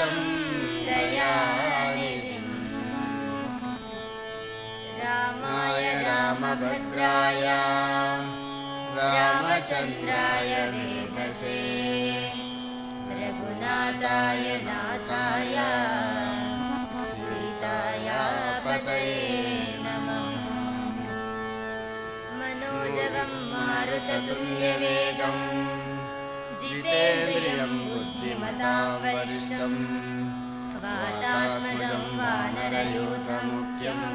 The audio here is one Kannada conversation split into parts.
दासश्रेष्ठं दयानिधिम् रामाय रामभद्राय रामचन्द्राय वेदसे रघुनाथाय नाथाय सीताया पतये नमः मनोजवं मारुततुल्यवेगम् जितेन्द्रियं बुद्धिमतां वरिष्ठं वातात्मजं वानरयूथमुख्यम्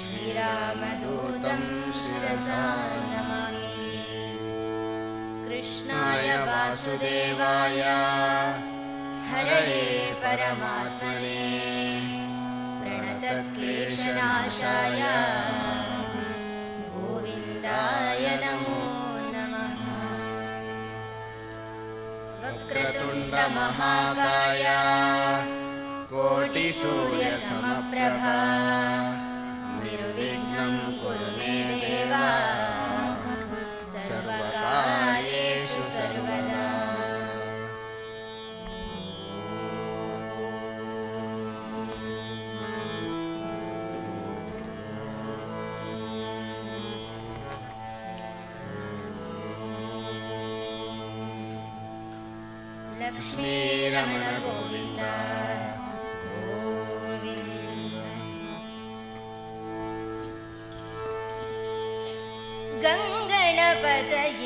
श्रीरामदूतं शिरसा नमामि कृष्णाय वासुदेवाय हरये परमात्मने प्रणतक्लेशनाशाय। गोविन्दाय नमः महाकाया। कोटिसूर्यसमप्रभा but uh,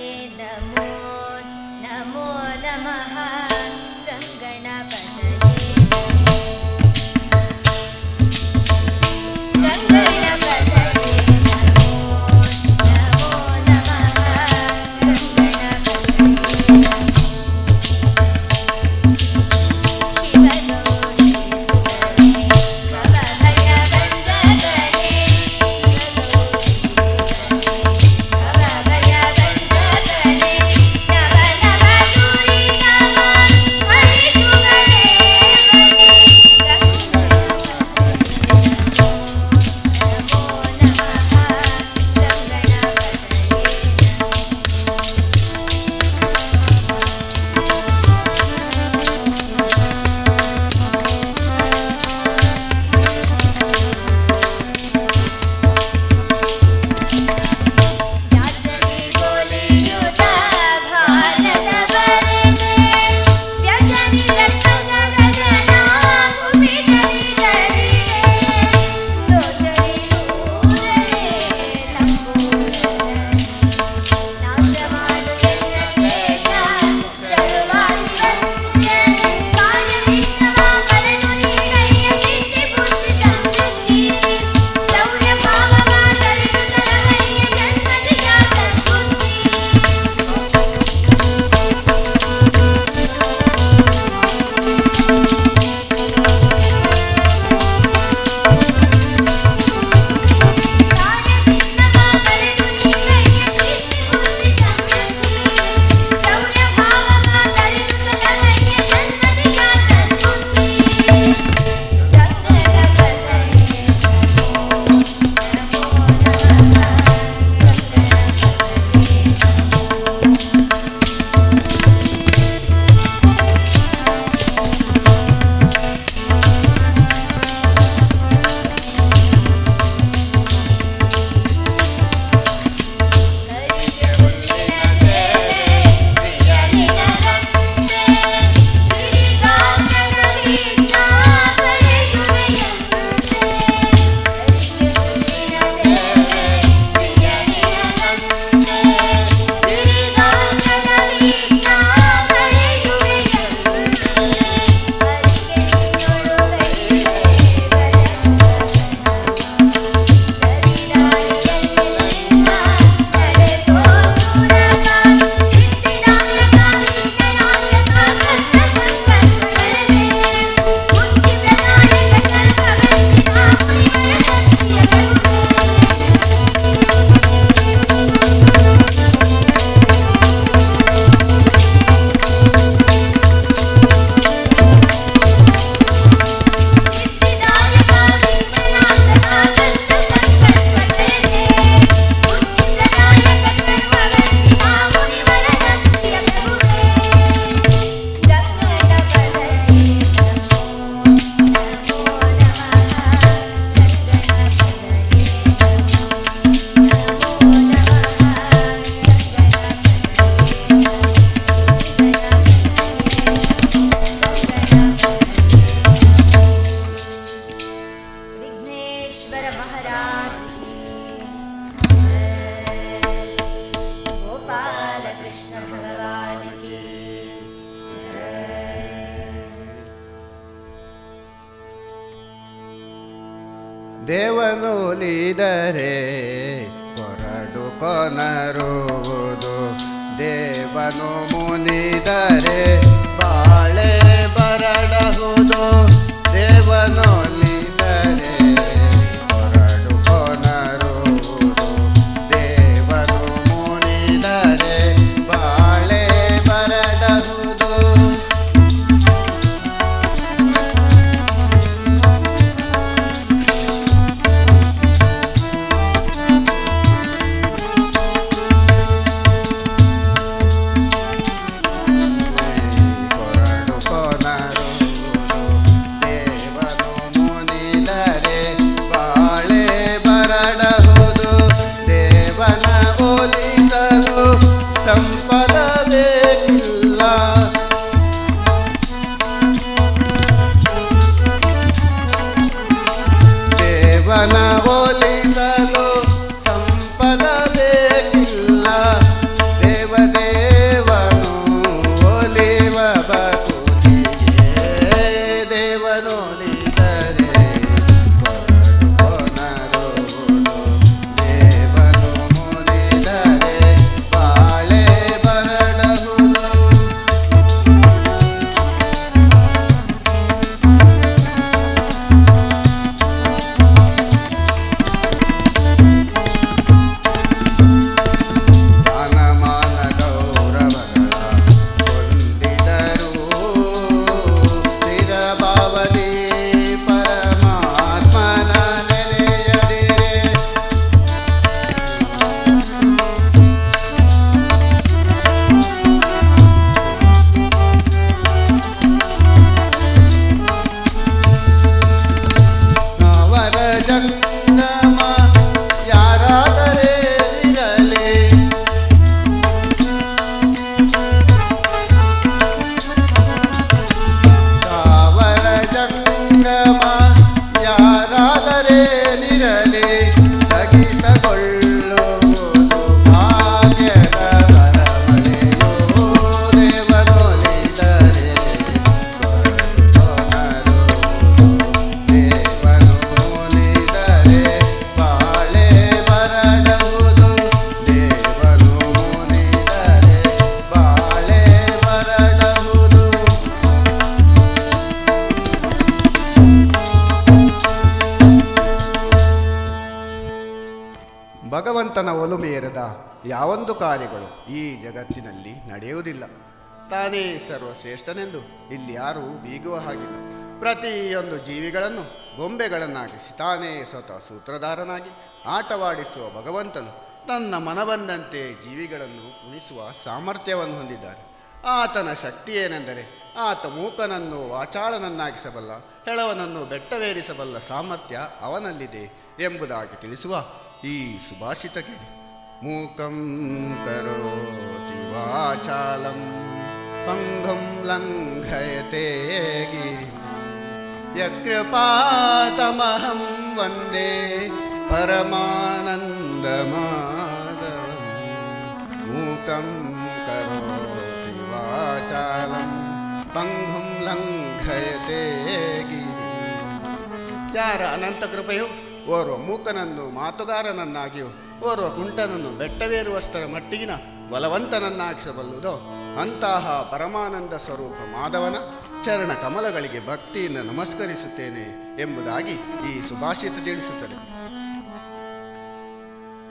ದೇವನೊಲಿದರೆ ಕೊರಡು ಕೊನರುವುದು. ದೇವನು ಮುನಿದರೆ ಭಗವಂತನ ಒಲುಮೆಯರದ ಯಾವೊಂದು ಕಾರ್ಯಗಳು ಈ ಜಗತ್ತಿನಲ್ಲಿ ನಡೆಯುವುದಿಲ್ಲ. ತಾನೇ ಸರ್ವಶ್ರೇಷ್ಠನೆಂದು ಇಲ್ಲಿ ಯಾರೂ ಬೀಗುವ ಹಾಗಿಲ್ಲ. ಪ್ರತಿಯೊಂದು ಜೀವಿಗಳನ್ನು ಬೊಂಬೆಗಳನ್ನಾಗಿಸಿ ತಾನೇ ಸ್ವತಃ ಸೂತ್ರಧಾರನಾಗಿ ಆಟವಾಡಿಸುವ ಭಗವಂತನು ತನ್ನ ಮನಬಂದಂತೆ ಜೀವಿಗಳನ್ನು ಉಳಿಸುವ ಸಾಮರ್ಥ್ಯವನ್ನು ಹೊಂದಿದ್ದಾನೆ ಆತನ ಶಕ್ತಿ ಏನೆಂದರೆ ಆತ ಮೂಕನನ್ನು ವಾಚಾಳನನ್ನಾಗಿಸಬಲ್ಲ, ಹೆಳವನನ್ನು ಬೆಟ್ಟವೇರಿಸಬಲ್ಲ ಸಾಮರ್ಥ್ಯ ಅವನಲ್ಲಿದೆ ಎಂಬುದಾಗಿ ತಿಳಿಸುವ सुभाषितके मूकं करोति वाचालं पङ्गुं लङ्घयते गि यत्कृपातमहं वन्दे परमानन्दमाधव मूकं करोति वाचालं पङ्गुं लङ्घयते गि यनन्तकृपयो ಓರ್ವ ಮೂಕನನ್ನು ಮಾತುಗಾರನನ್ನಾಗಿಯೂ ಓರ್ವ ಕುಂಟನನ್ನು ಬೆಟ್ಟವೇರುವಷ್ಟರ ಮಟ್ಟಿಗಿನ ಬಲವಂತನನ್ನಾಗಿಸಬಲ್ಲುದೋ? ಅಂತಹ ಪರಮಾನಂದ ಸ್ವರೂಪ ಮಾಧವನ ಚರಣ ಕಮಲಗಳಿಗೆ ಭಕ್ತಿಯಿಂದ ನಮಸ್ಕರಿಸುತ್ತೇನೆ ಎಂಬುದಾಗಿ ಈ ಸುಭಾಷಿತ ತಿಳಿಸುತ್ತದೆ.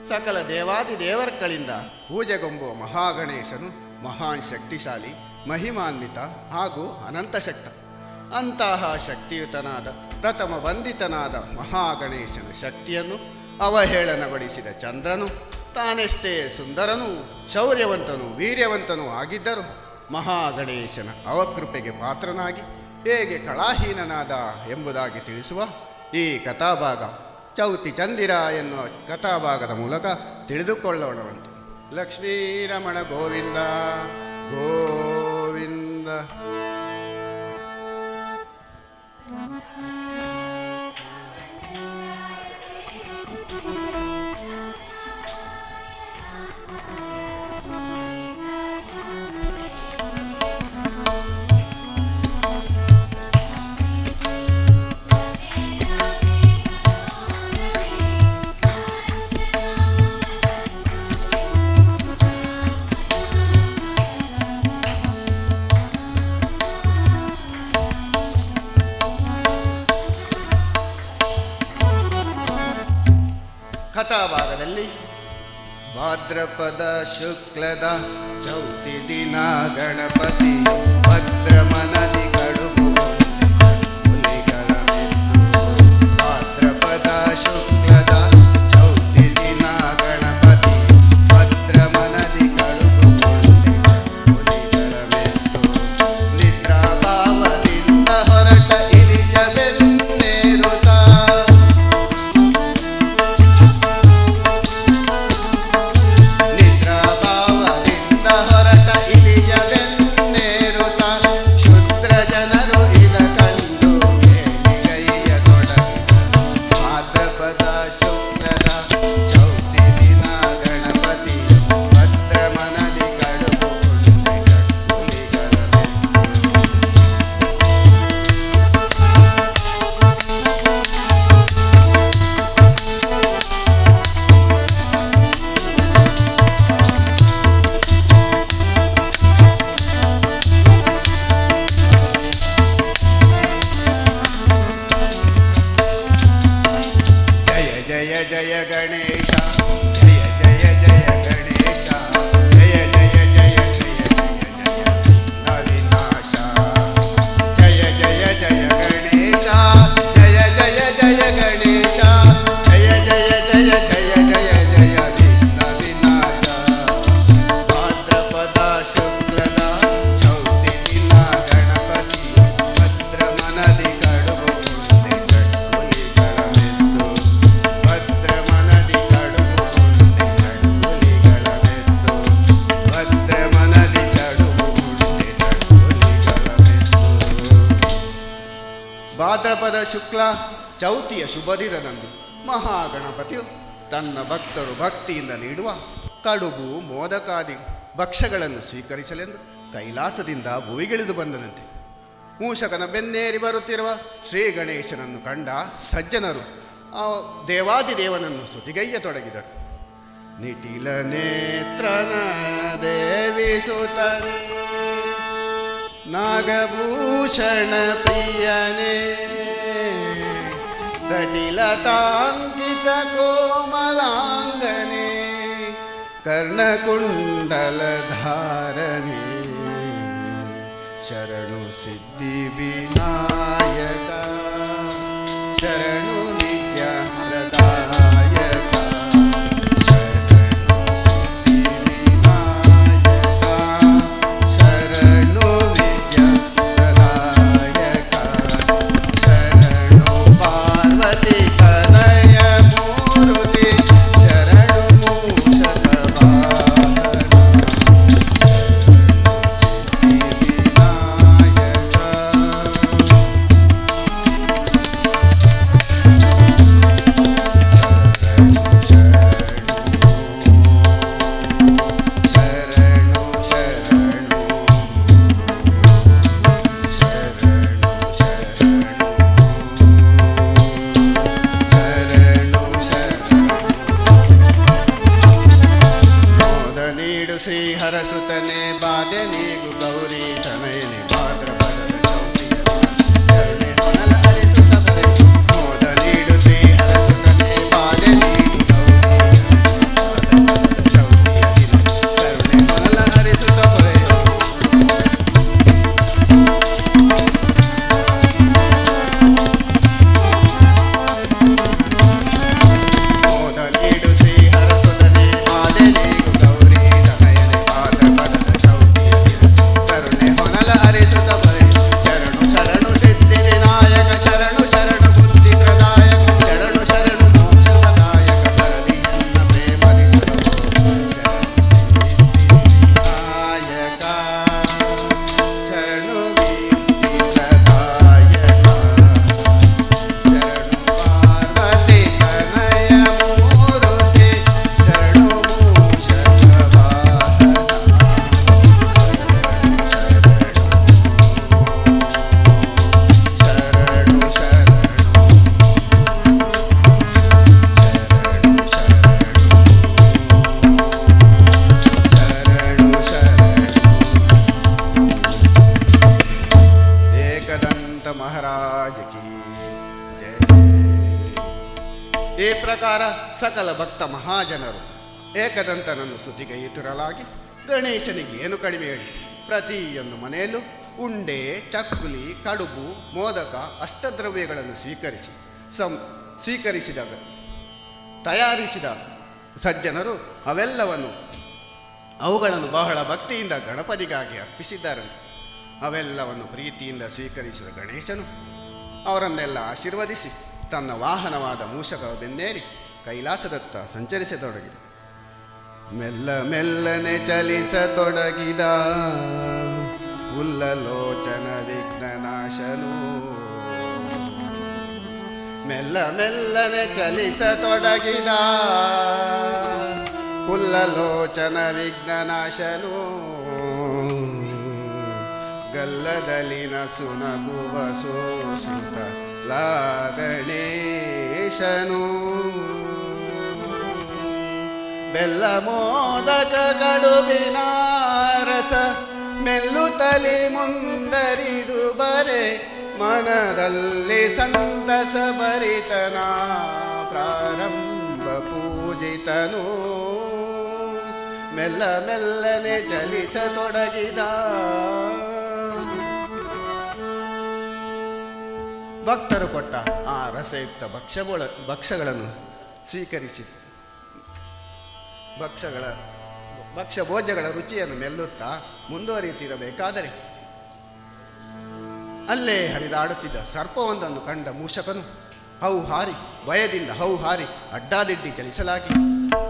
ಸಕಲ ದೇವಾದಿ ದೇವರ್ಗಳಿಂದ ಪೂಜೆಗೊಂಬುವ ಮಹಾಗಣೇಶನು ಮಹಾನ್ ಶಕ್ತಿಶಾಲಿ, ಮಹಿಮಾನ್ವಿತ ಹಾಗೂ ಅನಂತಶಕ್ತ. ಅಂತಹ ಶಕ್ತಿಯುತನಾದ, ಪ್ರಥಮ ವಂದಿತನಾದ ಮಹಾಗಣೇಶನ ಶಕ್ತಿಯನ್ನು ಅವಹೇಳನಗೊಳಿಸಿದ ಚಂದ್ರನು, ತಾನೆಷ್ಟೇ ಸುಂದರನೂ, ಶೌರ್ಯವಂತನೂ, ವೀರ್ಯವಂತನೂ ಆಗಿದ್ದರು ಮಹಾಗಣೇಶನ ಅವಕೃಪೆಗೆ ಪಾತ್ರನಾಗಿ ಹೇಗೆ ಕಳಾಹೀನನಾದ ಎಂಬುದಾಗಿ ತಿಳಿಸುವ ಈ ಕಥಾಭಾಗ ಚೌತಿ ಚಂದಿರ ಎನ್ನುವ ಕಥಾಭಾಗದ ಮೂಲಕ ತಿಳಿದುಕೊಳ್ಳೋಣವಂತು ಲಕ್ಷ್ಮೀರಮಣ ಗೋವಿಂದ ಗೋವಿಂದ. भाद्रपद शुक्लदा चौतिदिना गणपति भद्रमनदि ಭಾದ್ರಪದ ಶುಕ್ಲ, ಚೌತಿಯ ಶುಭ ದಿನದಂದು ಮಹಾಗಣಪತಿಯು ತನ್ನ ಭಕ್ತರು ಭಕ್ತಿಯಿಂದ ನೀಡುವ ಕಡುಬು ಮೋದಕಾದಿ ಭಕ್ಷ್ಯಗಳನ್ನು ಸ್ವೀಕರಿಸಲೆಂದು ಕೈಲಾಸದಿಂದ ಭುವಿಗಿಳಿದು ಬಂದನಂತೆ. ಮೂಷಕನ ಬೆನ್ನೇರಿ ಬರುತ್ತಿರುವ ಶ್ರೀ ಗಣೇಶನನ್ನು ಕಂಡ ಸಜ್ಜನರು ಆ ದೇವಾದಿದೇವನನ್ನು ತೊಡಗಿದರು. ನಿಟಿಲ ನೇತ್ರನ ದೇವಿಸುತ್ತನೆ नागभूषण प्रियने तटिलताङ्कित कोमलाङ्गने कर्णकुण्डलधारणे शरण ಭಕ್ತ ಮಹಾಜನರು ಏಕದಂತನನ್ನು ಸ್ತುತಿಗೈಯುತ್ತಿರಲಾಗಿ ಗಣೇಶನಿಗೆ ಏನು ಕಡಿಮೆ ಹೇಳಿ? ಪ್ರತಿಯೊಂದು ಮನೆಯಲ್ಲೂ ಉಂಡೆ, ಚಕ್ಕುಲಿ, ಕಡುಬು, ಮೋದಕ ಅಷ್ಟದ್ರವ್ಯಗಳನ್ನು ಸ್ವೀಕರಿಸಿ ಸಂ, ಸ್ವೀಕರಿಸಿದಾಗ, ತಯಾರಿಸಿದ ಸಜ್ಜನರು ಅವೆಲ್ಲವನ್ನು ಅವುಗಳನ್ನು ಬಹಳ ಭಕ್ತಿಯಿಂದ ಗಣಪತಿಗಾಗಿ ಅರ್ಪಿಸಿದ್ದಾರಂತೆ. ಅವೆಲ್ಲವನ್ನು ಪ್ರೀತಿಯಿಂದ ಸ್ವೀಕರಿಸಿದ ಗಣೇಶನು ಅವರನ್ನೆಲ್ಲ ಆಶೀರ್ವದಿಸಿ ತನ್ನ ವಾಹನವಾದ ಮೂಷಕ ಬೆನ್ನೇರಿ ಕೈಲಾಸದತ್ತ ಸಂಚರಿಸತೊಡಗಿದ ಮೆಲ್ಲ ಮೆಲ್ಲನೆ ಚಲಿಸತೊಡಗಿದ ಉಲ್ಲಲೋಚನ ವಿಘ್ನನಾಶನು ಮೆಲ್ಲ ಮೆಲ್ಲನೆ ಚಲಿಸತೊಡಗಿದ ಪುಲ್ಲಲೋಚನ ವಿಘ್ನನಾಶನು ಗಲ್ಲದಲ್ಲಿನ ಸುನಗುವ ಸೋಸಿತ ಲಾಗಣೇಶನು ಬೆಲ್ಲ ಮೋದಕ ಕಡುಬಿನ ರಸ ತಲೆ ಮುಂದರಿದು ಬರೆ, ಮನದಲ್ಲಿ ಸಂತಸ ಭರಿತನ ಪ್ರಾರಂಭ ಪೂಜಿತನು. ಮೆಲ್ಲ ಮೆಲ್ಲನೆ ಚಲಿಸತೊಡಗಿದ ಭಕ್ತರು ಕೊಟ್ಟ ಆ ರಸಯುಕ್ತ ಭಕ್ಷ್ಯಗಳ ಭಕ್ಷ್ಯಗಳನ್ನು ಸ್ವೀಕರಿಸಿದ ಭಕ್ಷ್ಯಗಳ ಭಕ್ಷ್ಯ ಭೋಜ್ಯಗಳ ರುಚಿಯನ್ನು ಮೆಲ್ಲುತ್ತಾ ಮುಂದುವರಿಯುತ್ತಿರಬೇಕಾದರೆ. ಅಲ್ಲೇ ಹರಿದಾಡುತ್ತಿದ್ದ ಸರ್ಪವೊಂದನ್ನು ಕಂಡ ಮೂಷಕನು, ಹೌ ಹಾರಿ, ಭಯದಿಂದ ಹೌ ಹಾರಿ, ಅಡ್ಡಾದಿಡ್ಡಿ ಚಲಿಸಲಾಗಿ.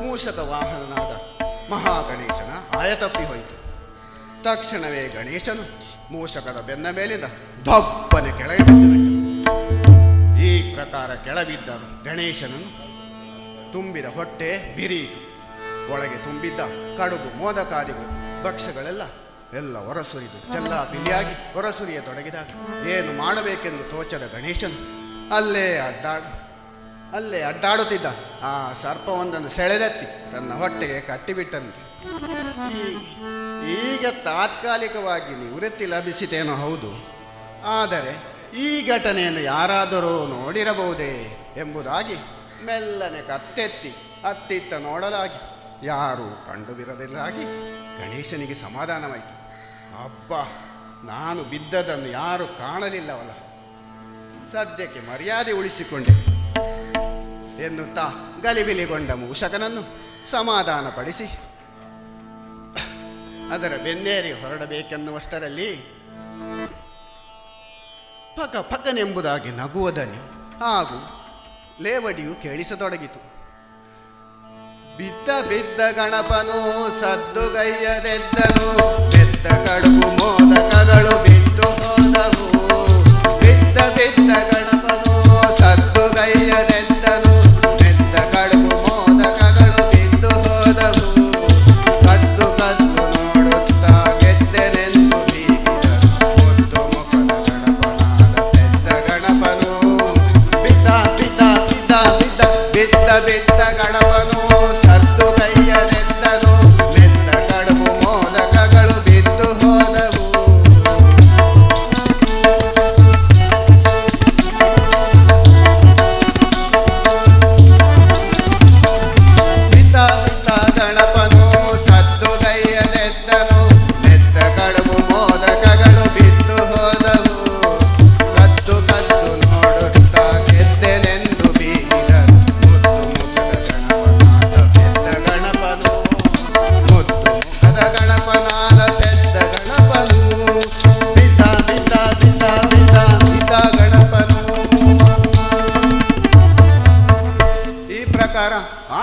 ಮೂಷಕ ವಾಹನನಾದ ಮಹಾಗಣೇಶನ ಆಯತಪ್ಪಿ ಹೋಯಿತು. ತಕ್ಷಣವೇ ಗಣೇಶನು ಮೂಷಕದ ಬೆನ್ನ ಮೇಲಿಂದ ದಪ್ಪನೆ ಕೆಳಗೆ ಬಿದ್ದು ಈ ಪ್ರಕಾರ ಕೆಳಬಿದ್ದ ಗಣೇಶನನ್ನು ತುಂಬಿದ ಹೊಟ್ಟೆ ಬಿರಿಯಿತು. ಒಳಗೆ ತುಂಬಿದ್ದ ಕಡುಬು ಮೋದಕಾದಿಗಳು ಭಕ್ಷ್ಯಗಳೆಲ್ಲ ಎಲ್ಲ ಹೊರಸುರಿದು વરસೆಯ ತೊಡಗಿದಾಗ ಏನು ಮಾಡಬೇಕೆಂದು ತೋಚದ ಗಣೇಶನು ಅಲ್ಲೇ ಅಡ್ಡಾಡು ಅಲ್ಲೇ ಅಡ್ಡಾಡುತ್ತಿದ್ದ ಆ ಸರ್ಪವೊಂದನ್ನು ಸೆಳೆದೆತ್ತಿ ತನ್ನ ಹೊಟ್ಟೆಗೆ ಕಟ್ಟಿಬಿಟ್ಟಂತೆ. ಈಗ ತಾತ್ಕಾಲಿಕವಾಗಿ ನಿವೃತ್ತಿ ಲಭಿಸಿತೇನೋ ಹೌದು. ಆದರೆ ಈ ಘಟನೆಯನ್ನು ಯಾರಾದರೂ ನೋಡಿರಬಹುದೇ ಎಂಬುದಾಗಿ ಮೆಲ್ಲನೆ ಕತ್ತೆತ್ತಿ ಅತ್ತಿತ್ತ ನೋಡಲಾಗಿ ಯಾರೂ ಕಂಡುಬಿರದಿಲ್ಲಾಗಿ ಗಣೇಶನಿಗೆ ಸಮಾಧಾನವಾಯಿತು. ಅಬ್ಬ, ನಾನು ಬಿದ್ದದನ್ನು ಯಾರು ಕಾಣಲಿಲ್ಲವಲ್ಲ. ಸದ್ಯಕ್ಕೆ ಮರ್ಯಾದೆ ಉಳಿಸಿಕೊಂಡೆ. ಎನ್ನುತ್ತಾ ಗಲಿಬಿಲಿಗೊಂಡ ಮೂಷಕನನ್ನು ಸಮಾಧಾನಪಡಿಸಿ. ಅದರ ಬೆನ್ನೇರಿ ಹೊರಡಬೇಕೆನ್ನುವಷ್ಟರಲ್ಲಿ ಪಕ ಪಕನೆಂಬುದಾಗಿ ನಗುವ ದನಿ ಹಾಗೂ ಲೇವಡಿಯು ಕೇಳಿಸತೊಡಗಿತು. ಬಿದ್ದ ಬಿದ್ದ ಗಣಪನು ಸದ್ದುಗೈಯದೆದ್ದನು ಬೆದ್ದ ಕಡುಬು ಮೋದಕಗಳು ಬಿದ್ದು ಹೋದವು. ಬಿದ್ದ ಬಿದ್ದ ಗಣಪನು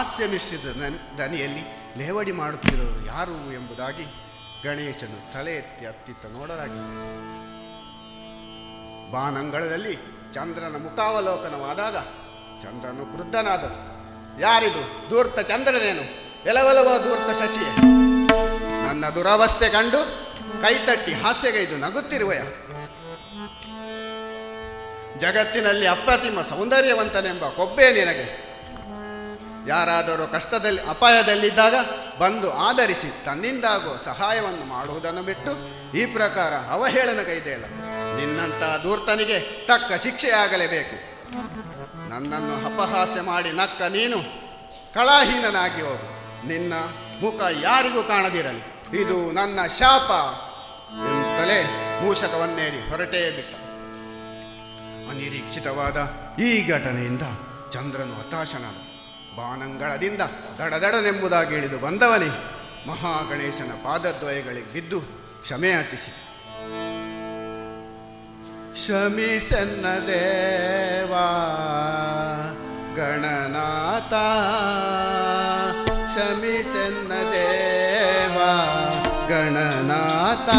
ಹಾಸ್ಯ ಮಿಶ್ರಿತ ದನಿಯಲ್ಲಿ ಲೇವಡಿ ಮಾಡುತ್ತಿರೋರು ಯಾರು ಎಂಬುದಾಗಿ ಗಣೇಶನು ತಲೆ ಎತ್ತಿ ಅತ್ತಿತ್ತ ನೋಡಲಾಗಿ ಬಾನಂಗಳದಲ್ಲಿ ಚಂದ್ರನ ಮುಖಾವಲೋಕನವಾದಾಗ ಚಂದ್ರನು ಕ್ರುದ್ಧನಾದನು ಯಾರಿದು? ದೂರ್ತ ಚಂದ್ರನೇನು? ಎಲವಲವ ದೂರ್ತ ಶಶಿಯೇ? ನನ್ನ ದುರವಸ್ಥೆ ಕಂಡು ಕೈತಟ್ಟಿ ಹಾಸ್ಯಗೈದು ನಗುತ್ತಿರುವೆಯ? ಜಗತ್ತಿನಲ್ಲಿ ಅಪ್ರತಿಮ ಸೌಂದರ್ಯವಂತನೆಂಬ ಕೊಬ್ಬೆ ನಿನಗೆ ಯಾರಾದರೂ ಕಷ್ಟದಲ್ಲಿ, ಅಪಾಯದಲ್ಲಿದ್ದಾಗ ಬಂದು ಆಧರಿಸಿ ತನ್ನಿಂದಾಗುವ ಸಹಾಯವನ್ನು ಮಾಡುವುದನ್ನು ಬಿಟ್ಟು ಈ ಪ್ರಕಾರ ಅವಹೇಳನಗೈದೆಯಲ್ಲ ನಿನ್ನಂಥ ದೂರ್ತನಿಗೆ ತಕ್ಕ ಶಿಕ್ಷೆಯಾಗಲೇಬೇಕು. ನನ್ನನ್ನು ಅಪಹಾಸ್ಯ ಮಾಡಿ ನಕ್ಕ ನೀನು ಕಳಾಹೀನನಾಗಿ ಹೋಗು. ನಿನ್ನ ಮುಖ ಯಾರಿಗೂ ಕಾಣದಿರಲಿ. ಇದು ನನ್ನ ಶಾಪ. ಎಂತಲೇ ಮೂಷಕವನ್ನೇರಿ ಹೊರಟೇ ಬಿಟ್ಟ. ಅನಿರೀಕ್ಷಿತವಾದ ಈ ಘಟನೆಯಿಂದ ಚಂದ್ರನು ಹತಾಶನಾದ. ಬಾನಂಗಳದಿಂದ ದಡದಡನೆಂಬುದಾಗಿ ಇಳಿದು ಬಂದವನೇ ಮಹಾಗಣೇಶನ ಪಾದದ್ವಯಗಳಿಗೆ ಬಿದ್ದು ಕ್ಷಮೆ ಯಾಚಿಸಿ ಕ್ಷಮಿಸನ್ನ ದೇವಾ, ಗಣನಾಥ ಕ್ಷಮಿಸನ್ನ ದೇವಾ, ಗಣನಾಥ.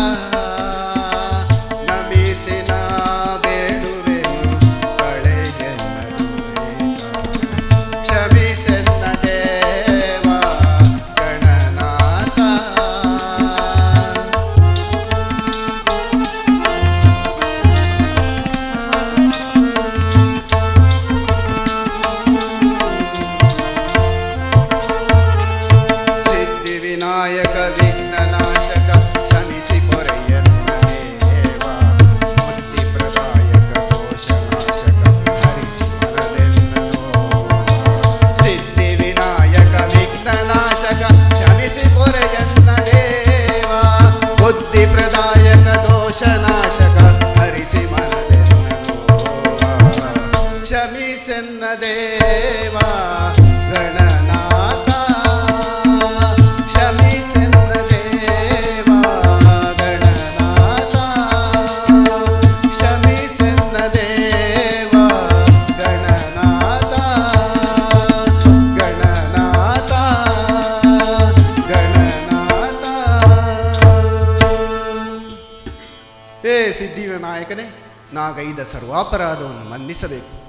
ಗಣನಾಥ ನಾಯಕನೇ, ನಾಗೈದ ಸರ್ವಾಪರಾಧವನ್ನು ಮನ್ನಿಸಬೇಕು.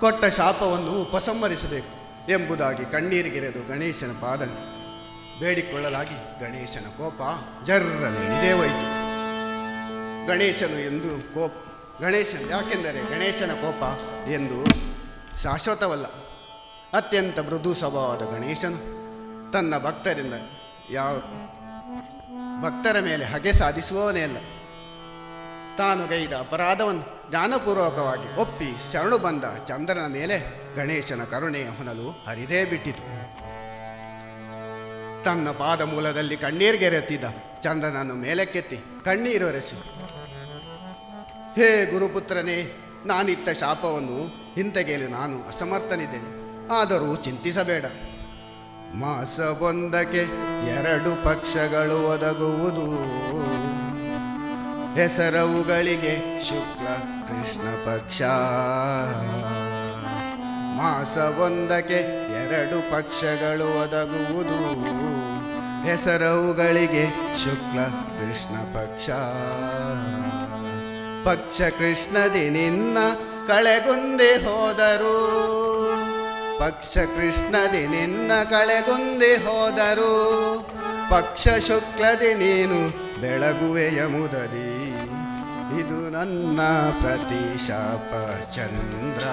ಕೊಟ್ಟ ಶಾಪವನ್ನು ಉಪಸಂಹರಿಸಬೇಕು ಎಂಬುದಾಗಿ ಕಣ್ಣೀರಿಗೆರೆದು ಗಣೇಶನ ಪಾದ ಬೇಡಿಕೊಳ್ಳಲಾಗಿ ಗಣೇಶನ ಕೋಪ ಜರ್ರನೆ ಹೋಯಿತು. ಗಣೇಶನು ಎಂದು ಕೋಪ, ಗಣೇಶನು ಯಾಕೆಂದರೆ ಗಣೇಶನ ಕೋಪ ಎಂದು ಶಾಶ್ವತವಲ್ಲ. ಅತ್ಯಂತ ಮೃದು ಸ್ವಭಾವದ ಗಣೇಶನು ತನ್ನ ಭಕ್ತರಿಂದ ಯಾವ ಭಕ್ತರ ಮೇಲೆ ಹಗೆ ಸಾಧಿಸುವವನೇ ಅಲ್ಲ. ತಾನು ಗೈದ ಅಪರಾಧವನ್ನು ಜ್ಞಾನಪೂರ್ವಕವಾಗಿ ಒಪ್ಪಿ ಶರಣು ಬಂದ ಚಂದ್ರನ ಮೇಲೆ ಗಣೇಶನ ಕರುಣೆಯ ಹೊನಲು ಹರಿದೇ ಬಿಟ್ಟಿತು. ತನ್ನ ಪಾದ ಮೂಲದಲ್ಲಿ ಕಣ್ಣೀರ್ಗೆರೆತ್ತಿದ್ದ ಚಂದ್ರನನ್ನು ಮೇಲಕ್ಕೆತ್ತಿ ಕಣ್ಣೀರೊರೆಸಿ ಹೇ ಗುರುಪುತ್ರನೇ, ನಾನಿತ್ತ ಶಾಪವನ್ನು, ಹಿಂತೆಗೆಯಲು ನಾನು ಅಸಮರ್ಥನಿದ್ದೇನೆ. ಆದರೂ ಚಿಂತಿಸಬೇಡ. ಮಾಸವೊಂದಕ್ಕೆ ಎರಡು ಪಕ್ಷಗಳು ಒದಗುವುದು. ಹೆಸರವುಗಳಿಗೆ ಶುಕ್ಲ, ಕೃಷ್ಣ ಪಕ್ಷ. ಮಾಸವೊಂದಕ್ಕೆ ಎರಡು ಪಕ್ಷಗಳು ಒದಗುವುದು. ಹೆಸರವುಗಳಿಗೆ ಶುಕ್ಲ, ಕೃಷ್ಣ ಪಕ್ಷ. ಪಕ್ಷ ಕೃಷ್ಣದಿ ನಿನ್ನ ಕಳೆಗುಂದೆ ಹೋದರು. ಪಕ್ಷ ಕೃಷ್ಣದಿ ನಿನ್ನ ಕಳೆಗುಂದಿ ಹೋದರು. ಪಕ್ಷ ಶುಕ್ಲದಿ ನೀನು ಬೆಳಗುವೆಯ ಮುದದಿ. ಇದು ನನ್ನ ಪ್ರತಿಶಾಪ ಚಂದ್ರ.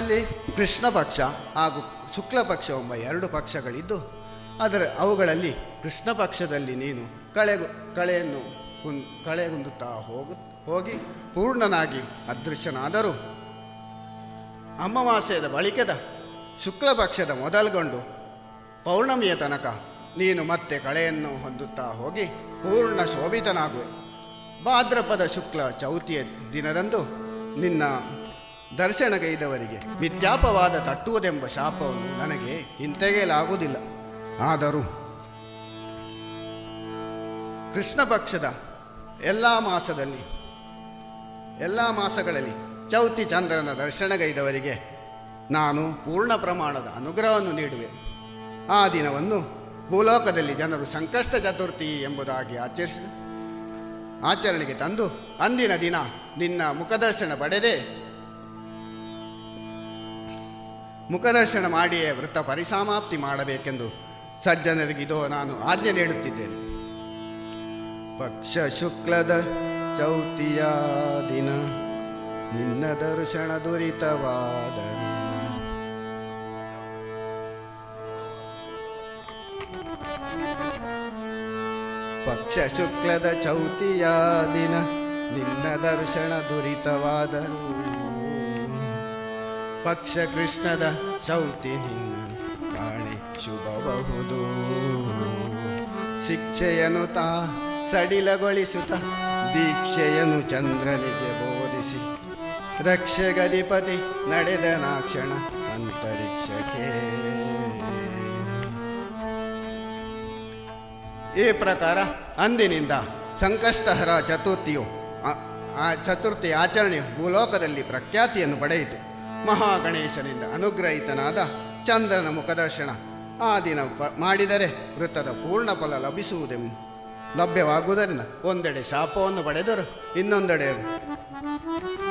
ಮಾಸದಲ್ಲಿ ಕೃಷ್ಣ ಪಕ್ಷ ಹಾಗೂ ಶುಕ್ಲ ಪಕ್ಷ ಎಂಬ ಎರಡು ಪಕ್ಷಗಳಿದ್ದು ಅದರ ಅವುಗಳಲ್ಲಿ ಕೃಷ್ಣ ಪಕ್ಷದಲ್ಲಿ ನೀನು ಕಳೆ ಕಳೆಯನ್ನು ಕುನ್ ಕಳೆಗುಂದುತ್ತಾ ಹೋಗು, ಹೋಗಿ ಪೂರ್ಣನಾಗಿ ಅದೃಶ್ಯನಾದರೂ, ಅಮಾವಾಸ್ಯದ ಬಳಿಕದ ಶುಕ್ಲ ಪಕ್ಷದ ಮೊದಲುಗೊಂಡು ಪೌರ್ಣಮಿಯ ತನಕ ನೀನು ಮತ್ತೆ ಕಳೆಯನ್ನು ಹೊಂದುತ್ತಾ ಹೋಗಿ ಪೂರ್ಣ ಶೋಭಿತನಾಗುವೆ. ಭಾದ್ರಪದ ಶುಕ್ಲ ಚೌತಿಯ ದಿನದಂದು ನಿನ್ನ ದರ್ಶನಗೈದವರಿಗೆ ಮಿಥ್ಯಾಪವಾದ ತಟ್ಟುವುದೆಂಬ ಶಾಪವನ್ನು ನನಗೆ ಹಿಂತೆಗೆಯಲಾಗುವುದಿಲ್ಲ. ಆದರೂ ಕೃಷ್ಣ ಪಕ್ಷದ ಎಲ್ಲ ಮಾಸದಲ್ಲಿ, ಎಲ್ಲ ಮಾಸಗಳಲ್ಲಿ ಚೌತಿ ಚಂದ್ರನ ದರ್ಶನಗೈದವರಿಗೆ ನಾನು ಪೂರ್ಣ ಪ್ರಮಾಣದ ಅನುಗ್ರಹವನ್ನು ನೀಡುವೆ. ಆ ದಿನವನ್ನು ಭೂಲೋಕದಲ್ಲಿ ಜನರು ಸಂಕಷ್ಟ ಚತುರ್ಥಿ ಎಂಬುದಾಗಿ ಆಚರಿಸಿದ ಆಚರಣೆಗೆ ತಂದು, ಅಂದಿನ ದಿನ ನಿನ್ನ ಮುಖದರ್ಶನ ಪಡೆದೇ ಮುಖದರ್ಶನ ಮಾಡಿಯೇ ವೃತ್ತ ಪರಿಸಮಾಪ್ತಿ ಮಾಡಬೇಕೆಂದು ಸಜ್ಜನರಿಗಿದೋ ನಾನು ಆಜ್ಞೆ ನೀಡುತ್ತಿದ್ದೇನೆ. ಪಕ್ಷ ಶುಕ್ಲದ ಚೌತಿಯ ದಿನ ನಿನ್ನ ದರ್ಶನ ದುರಿತವಾದ ಪಕ್ಷ ಶುಕ್ಲದ ಚೌತಿಯ ದಿನ ನಿನ್ನ ದರ್ಶನ ದುರಿತವಾದರು ಪಕ್ಷ ಕೃಷ್ಣದ ಸೌತಿ ನಿನ್ನ ಕಾಣೆ ಶುಭಬಹುದು. ಶಿಕ್ಷೆಯನು ತಾ ಸಡಿಲಗೊಳಿಸುತ್ತ ದೀಕ್ಷೆಯನು ಚಂದ್ರನಿಗೆ ಬೋಧಿಸಿ ರಕ್ಷಗಧಿಪತಿ ನಡೆದ ನಾಕ್ಷಣ ಅಂತರಿಕ್ಷಕ್ಕೆ. ಈ ಪ್ರಕಾರ ಅಂದಿನಿಂದ ಸಂಕಷ್ಟಹರ ಚತುರ್ಥಿಯು ಚತುರ್ಥಿ ಆಚರಣೆಯು ಭೂಲೋಕದಲ್ಲಿ ಪ್ರಖ್ಯಾತಿಯನ್ನು ಪಡೆಯಿತು. ಮಹಾಗಣೇಶನಿಂದ ಅನುಗ್ರಹಿತನಾದ ಚಂದ್ರನ ಮುಖದರ್ಶನ. ಆ ದಿನ ಪ- ಮಾಡಿದರೆ ವೃತ್ತದ ಪೂರ್ಣ ಫಲ ಲಭಿಸುವುದೆಂ. ಲಭ್ಯವಾಗುವುದರಿಂದ ಒಂದೆಡೆ ಶಾಪವನ್ನು ಪಡೆದರು, ಇನ್ನೊಂದೆಡೆ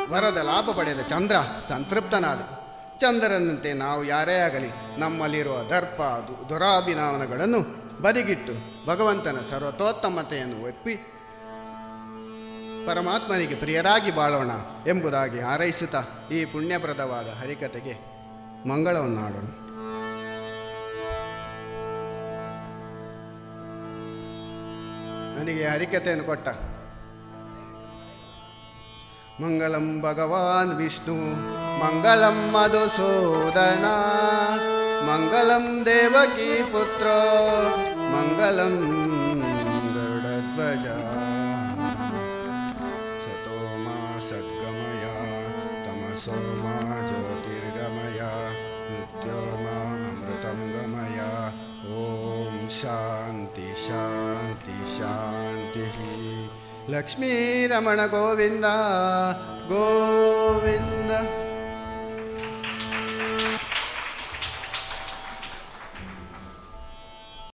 ವರದ ಲಾಭ ಪಡೆದ ಚಂದ್ರ ಸಂತೃಪ್ತನಾದ. ಚಂದ್ರನಂತೆ ನಾವು ಯಾರೇ ಆಗಲಿ ನಮ್ಮಲ್ಲಿರುವ ದರ್ಪ ದುರಾಭಿನಾವನಗಳನ್ನು ಬದಿಗಿಟ್ಟು ಭಗವಂತನ ಸರ್ವತೋತ್ತಮತೆಯನ್ನು ಒಪ್ಪಿ ಪರಮಾತ್ಮನಿಗೆ ಪ್ರಿಯರಾಗಿ ಬಾಳೋಣ ಎಂಬುದಾಗಿ ಹಾರೈಸುತ್ತಾ ಈ ಪುಣ್ಯಪ್ರದವಾದ ಹರಿಕತೆಗೆ ಮಂಗಳವನ್ನಾಡೋಣ. ನನಗೆ ಹರಿಕತೆಯನ್ನು ಕೊಟ್ಟ. ಮಂಗಳಂ ಭಗವಾನ್ ವಿಷ್ಣು, ಮಂಗಳಂ ಮಧುಸೂದನ, ಮಂಗಳಂ ದೇವಕಿ ಪುತ್ರ, ಮಂಗಳಂ ಗರುಡಧ್ವಜ. सोमा ज्योतिर्गमय नित्यमामृतं गमय ॐ शान्ति शान्ति शान्तिः। लक्ष्मीरमणगोविन्द गोविन्द।